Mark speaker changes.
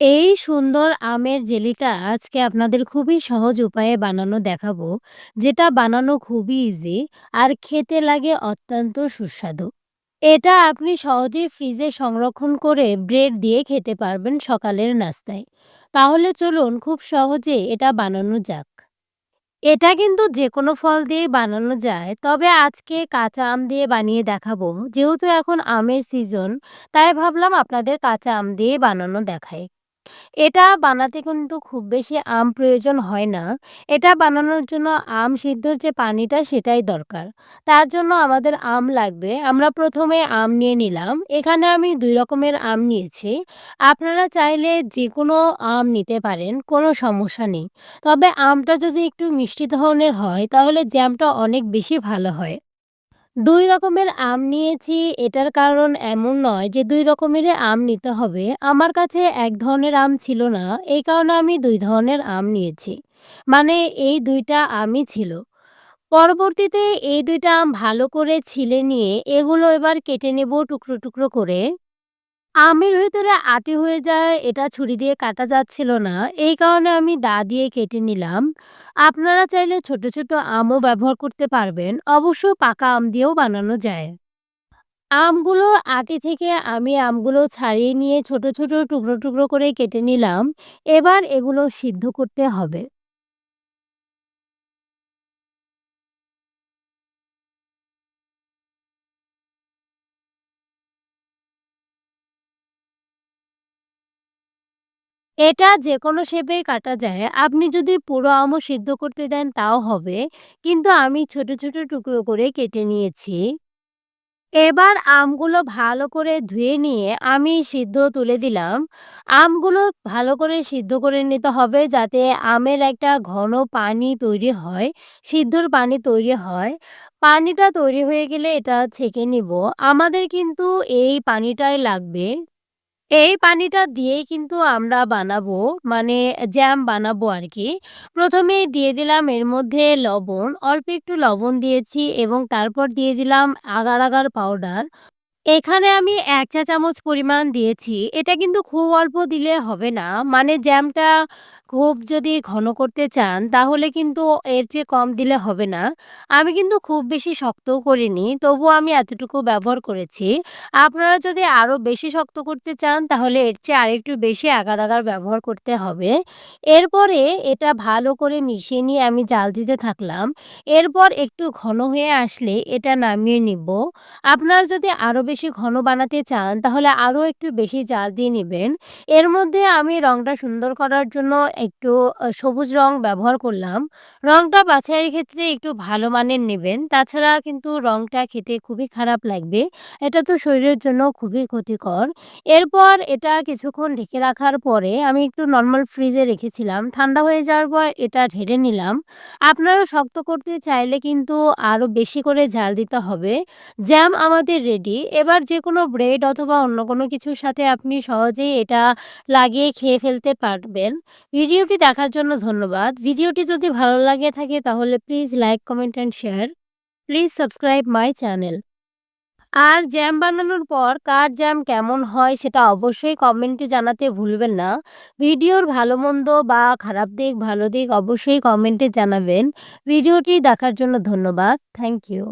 Speaker 1: এই সুন্দর আমের জেলিটা আজকে আপনাদের খুবই সহজ উপায়ে বানানো দেখাবো। যেটা বানানো খুবই ইজি আর খেতে লাগে অত্যন্ত সুস্বাদু। এটা আপনি সহজেই ফ্রিজে সংরক্ষণ করে ব্রেড দিয়ে খেতে পারবেন সকালের নাস্তায়। তাহলে চলুন খুব সহজে এটা বানানো যাক। এটা কিন্তু যে কোনো ফল দিয়েই বানানো যায়। তবে আজকে কাঁচা আম দিয়ে বানিয়ে দেখাবো। যেহেতু এখন আমের সিজন তাই ভাবলাম আপনাদের কাঁচা আম দিয়ে বানানো দেখাই। এটা বানাতে কিন্তু খুব বেশি আম প্রয়োজন হয় না। এটা বানানোর জন্য আম সিদ্ধর যে পানিটা সেটাই দরকার। তার জন্য আমাদের আম লাগবে। আমরা প্রথমে আম নিয়ে নিলাম। এখানে আমি দুই রকমের আম নিয়েছি। আপনারা চাইলে যেকোনো আম নিতে পারেন, কোনো সমস্যা নেই। তবে আমটা যদি একটু মিষ্টি ধরনের হয় তাহলে জ্যামটা অনেক বেশি ভালো হয়। দুই রকমের আম নিয়েছি এটার কারণ এমন নয় যে দুই রকমের আম নিতে হবে। আমার কাছে এক ধরনের আম ছিল না। এই কারণে আমি দুই ধরনের আম নিয়েছি। মানে এই দুইটা আমই ছিল। পরবর্তীতে এই দুইটা আম ভালো করে ছিলে নিয়ে এগুলো এবার কেটে নেব টুকরো, টুকরো করে। আমের ভেতরে আটি হয়ে যায় এটা ছুরি দিয়ে কাটা যাচ্ছিল না। এই কারণে আমি দা দিয়ে কেটে নিলাম। আপনারা চাইলে ছোট, ছোট আমও ব্যবহার করতে পারবেন। অবশ্য পাকা আম দিয়েও বানানো যায়। আমগুলো আটি থেকে আমি আমগুলো ছাড়িয়ে নিয়ে ছোট, ছোট টুকরো, টুকরো করে কেটে নিলাম। এবার এগুলো সিদ্ধ করতে হবে। এটা যে কোনো শেপেই কাটা যায়। আপনি যদি পুরো আমও সিদ্ধ করতে দেন তাও হবে। কিন্তু আমি ছোট, ছোট টুকরো করে কেটে নিয়েছি। এবার আমগুলো ভালো করে ধুয়ে নিয়ে আমি সিদ্ধ তুলে দিলাম। আমগুলো ভালো করে সিদ্ধ করে নিতে হবে যাতে আমের একটা ঘন পানি তৈরি হয়, সিদ্ধর পানি তৈরি হয়। পানিটা তৈরি হয়ে গেলে এটা ছেঁকে নিব। আমাদের কিন্তু এই পানিটাই লাগবে। এই পানিটা দিয়েই কিন্তু আমরা বানাবো মানে জ্যাম বানাবো আর কি প্রথমে দিয়ে দিলাম এর মধ্যে লবণ, অল্প একটু লবণ দিয়েছি এবং তারপর দিয়ে দিলাম আগার, আগার পাউডার। এখানে আমি ১ চা চামচ পরিমাণ দিয়েছি। এটা কিন্তু খুব অল্প দিলে হবে না। মানে জ্যামটা খুব যদি ঘন করতে চান তাহলে কিন্তু এর চেয়ে কম দিলে হবে না। আমি কিন্তু খুব বেশি শক্তও করিনি। তবুও আমি এতটুকু ব্যবহার করেছি। আপনারা যদি আরও বেশি শক্ত করতে চান তাহলে এর চেয়ে আরেকটু বেশি আগার, আগার ব্যবহার করতে হবে। এরপরে এটা ভালো করে মিশিয়ে নিয়ে আমি জাল দিতে থাকলাম। এরপর একটু ঘন হয়ে আসলে এটা নামিয়ে নিব। আপনারা যদি আরও বেশি ঘন বানাতে চান, তাহলে আরও একটু বেশি জাল দিয়ে নেবেন এর মধ্যে আমি রংটা সুন্দর করার জন্য একটু সবুজ রং ব্যবহার করলাম। রংটা বাছাইয়ের ক্ষেত্রে একটু ভালো মানের নেবেন। তাছাড়া কিন্তু রংটা খেতে খুবই খারাপ লাগবে। এটা তো শরীরের জন্য খুবই ক্ষতিকর। এরপর এটা কিছুক্ষণ ঢেকে রাখার পরে আমি একটু নর্মাল ফ্রিজে রেখেছিলাম। ঠান্ডা হয়ে যাওয়ার পর এটা ঢেলে নিলাম। আপনারা শক্ত করতে চাইলে কিন্তু আরও বেশি করে ঝাল দিতে হবে। জ্যাম আমাদের রেডি। এবার যে কোনো ব্রেড অথবা অন্য কোনো কিছুর সাথে আপনি সহজেই এটা লাগিয়ে খেয়ে ফেলতে পারবেন। ভিডিওটি দেখার জন্য ধন্যবাদ। ভিডিওটি যদি ভালো লাগে থাকে তাহলে please like, comment and share. Please subscribe my channel. R jam বানানোর পর কার জ্যাম কেমন হয় সেটা অবশ্যই কমেন্টে জানাতে ভুলবেন না। ভিডিওর ভালো-মন্দ বা খারাপ দিক, ভালো দিক অবশ্যই কমেন্টে জানাবেন। ভিডিওটি দেখার জন্য ধন্যবাদ। Thank you.